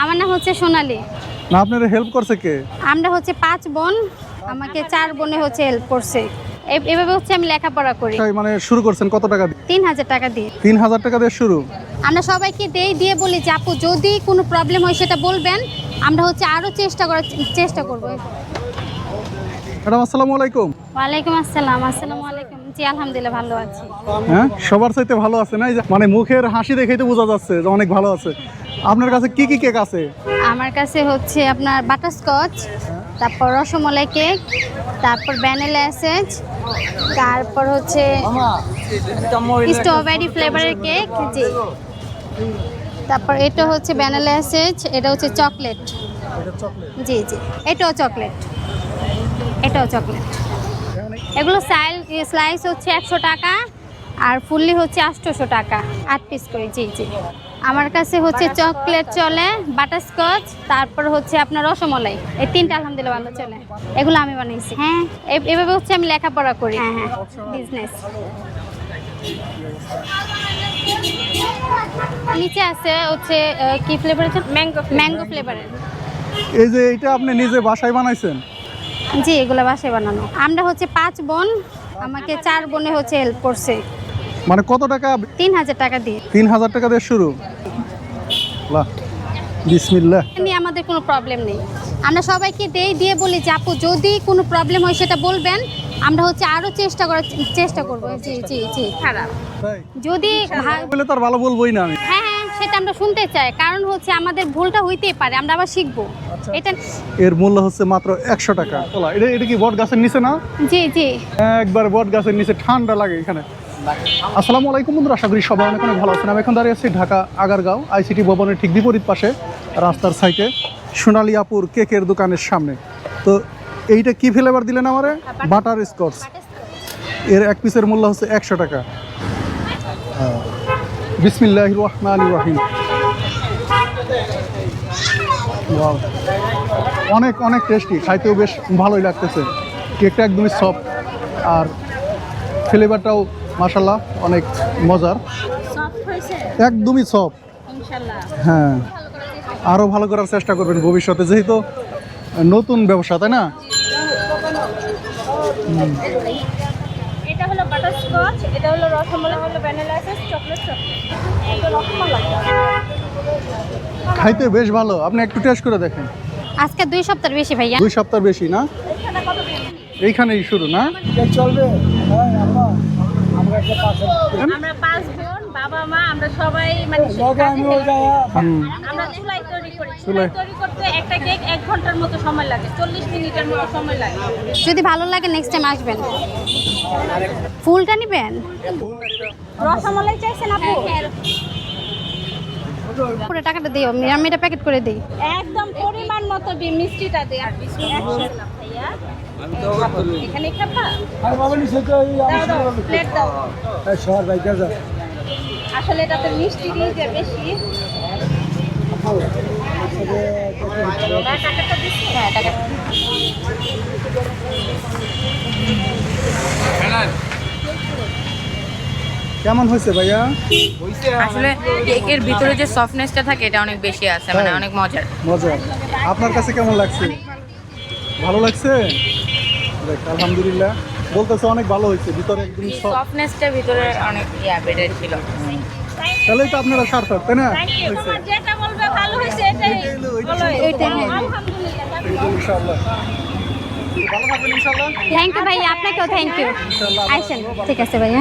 আমার নাম হচ্ছে সোনালি। না আপনার হেল্প করছে কে? আমরা হচ্ছে পাঁচ বোন আমাকে চার বোনে হচ্ছে হেল্প করছে। এ- এভাবে হচ্ছে আমি লেখাপড়া করি। তাই মানে শুরু করছেন কত টাকা দিয়ে? তিন হাজার টাকা দিয়ে। তিন হাজার টাকা দিয়ে শুরু? আমরা সবাইকে দেই দিয়ে বলি যে আপু যদি কোনো প্রবলেম হয় সেটা বলবেন। আমরা হচ্ছে আরও চেষ্টা করার চেষ্টা করব। ম্যাডাম আসসালামু আলাইকুম। ওয়ালাইকুম আসসালাম আসসালামু আলাইকুম। জি আলহামদুলিল্লাহ ভালো আছি। হ্যাঁ? সবার চাইতে ভালো আছে না? মানে মুখের হাসি দেখেই তো বোঝা যাচ্ছে যে অনেক ভালো আছে। আপনার কাছে কি কি কেক আছে? আমার কাছে হচ্ছে আপনার বাটারস্কচ তারপর রসমালাই কেক তারপর ভ্যানিলা এসেজ তারপর হচ্ছে স্ট্রবেরি ফ্লেভারের কেক জি। তারপর এটা হচ্ছে ভ্যানিলা এসেজ এটা হচ্ছে চকলেট? জি জি। এটাও চকলেট। এটাও চকলেট। এগুলো সাইল স্লাইস হচ্ছে একশো টাকা আর ফুললি হচ্ছে আটশোশো টাকা আট পিস করে জি জি। আমার কাছে হচ্ছে চকলেট চলে বাটারস্কচ তারপর হচ্ছে আপনার রসমলাই এই তিনটা আলহামদুলিল্লাহ ভালো চলে। এগুলো আমি বানিয়েছি। হ্যাঁ। এভাবে হচ্ছে আমি লেখাপড়া করি। হ্যাঁ হ্যাঁ। বিজনেস নিচে আছে হচ্ছে কি ফ্লেভারের ম্যাঙ্গো ফ্লেভারের এই যে এটা আপনি নিজে বাসায় বানাইছেন? জি এগুলো বাসায় বানানো। আমরা হচ্ছে পাঁচ বোন আমাকে চার বোনে হচ্ছে হেল্প করছে। মানে কত টাকা? তিন হাজার টাকা দিয়ে। তিন হাজার টাকা দিয়ে শুরু? বিসমিল্লাহ। নিয়ে আমাদের কোনো প্রবলেম নেই। আমরা সবাইকে দেই দিয়ে বলি যে আপু যদি কোনো প্রবলেম হয় সেটা বলবেন। আমরা হচ্ছে আরও চেষ্টা করার চেষ্টা করব। জি জি জি খারাপ। যদি বলে তার ভালো বলবোই না আমি। হ্যাঁ হ্যাঁ সেটা আমরা শুনতে চাই। কারণ হচ্ছে আমাদের ভুলটা হইতেই পারে আমরা আবার শিখব। এটা এর মূল্য হচ্ছে মাত্র একশো টাকা। এটা এটা কি বট গাছের নিচে না? জি জি। একবার বট গাছের নিচে ঠান্ডা লাগে এখানে। আসসালামু আলাইকুম বন্ধুরা আশা করি সবাই অনেক অনেক ভালো আছেন। আমি এখন দাঁড়িয়ে আছি ঢাকা আগারগাঁও আইসিটি ভবনের ঠিক বিপরীত পাশে রাস্তার সাইডে সোনালিয়াপুর কেকের দোকানের সামনে। তো এইটা কি ফ্লেভার দিলেন আমারে? বাটার স্কচ এর এক পিসের মূল্য হচ্ছে একশো টাকা। বিসমিল্লাহ রহমান রহিম. অনেক অনেক টেস্টি খাইতেও বেশ ভালোই লাগতেছে। কেকটা একদমই সফট আর ফ্লেভারটাও মাসাল্লাহ অনেক মজার। একদমই সফট হ্যাঁ। আরও ভালো করার চেষ্টা করবেন ভবিষ্যতে যেহেতু নতুন ব্যবসা তাই না? এটা হলো বাটারস্কচ এটা হলো রসমালাই হলো ভ্যানিলা চকলেট চকলেট এটা রসমালাই খাইতে বেশ ভালো। আপনি একটু টেস্ট করে দেখেন। আজকে দুই সপ্তাহ বেশি ভাইয়া। দুই সপ্তাহ বেশি না? এইখানেই শুরু না? আমরা পাঁচ বোন বাবা মা আমরা সবাই মানে কাজে help করি। হুম, আমরা চুলাই তৈরি করি। চুলাই। চুলাই তৈরি করতে একটা কেক এক ঘণ্টার মতো সময় লাগে চল্লিশ মিনিটের মতো সময় লাগে। যদি ভালো লাগে নেক্সট টাইম আসবেন। ফুলটা নিবেন? রসমালাই চাইছেন আপু? পুরো টাকাটা দিও আমি এটা প্যাকেট করে দিই। একদম পরিমাণ মতো মিষ্টিটা দে আর বিস্কুট ভাইয়া। এখানে খাবা দাও দাও প্লেট দাও। আসলে এটাতে মিষ্টি দিয়ে যে বেশি। হ্যাঁ টাকাটা কেমন হয়েছে ভাইয়া? আসলে কেকের ভিতরে যে সফটনেসটা থাকে এটা অনেক বেশি আছে মানে অনেক মজার। মজা আপনার কাছে কেমন লাগছে? ভালো লাগছে? দেখ আলহামদুলিল্লাহ। বলতেছে অনেক ভালো হয়েছে ভিতরে একদম সফটনেসটা ভিতরে অনেক ইয়া বেটার ছিল। তাহলেই তো আপনারা সার্থক তাই না? যেটা বলবে ভালো হয়েছে এটাই বলো হ্যাঁ। আলহামদুলিল্লাহ ইনশাআল্লাহ। ভালো থাকবেন ইনশাআল্লাহ। থ্যাংক ইউ ভাইয়া। আপনাকেও থ্যাংক ইউ আইসেন ঠিক আছে ভাইয়া।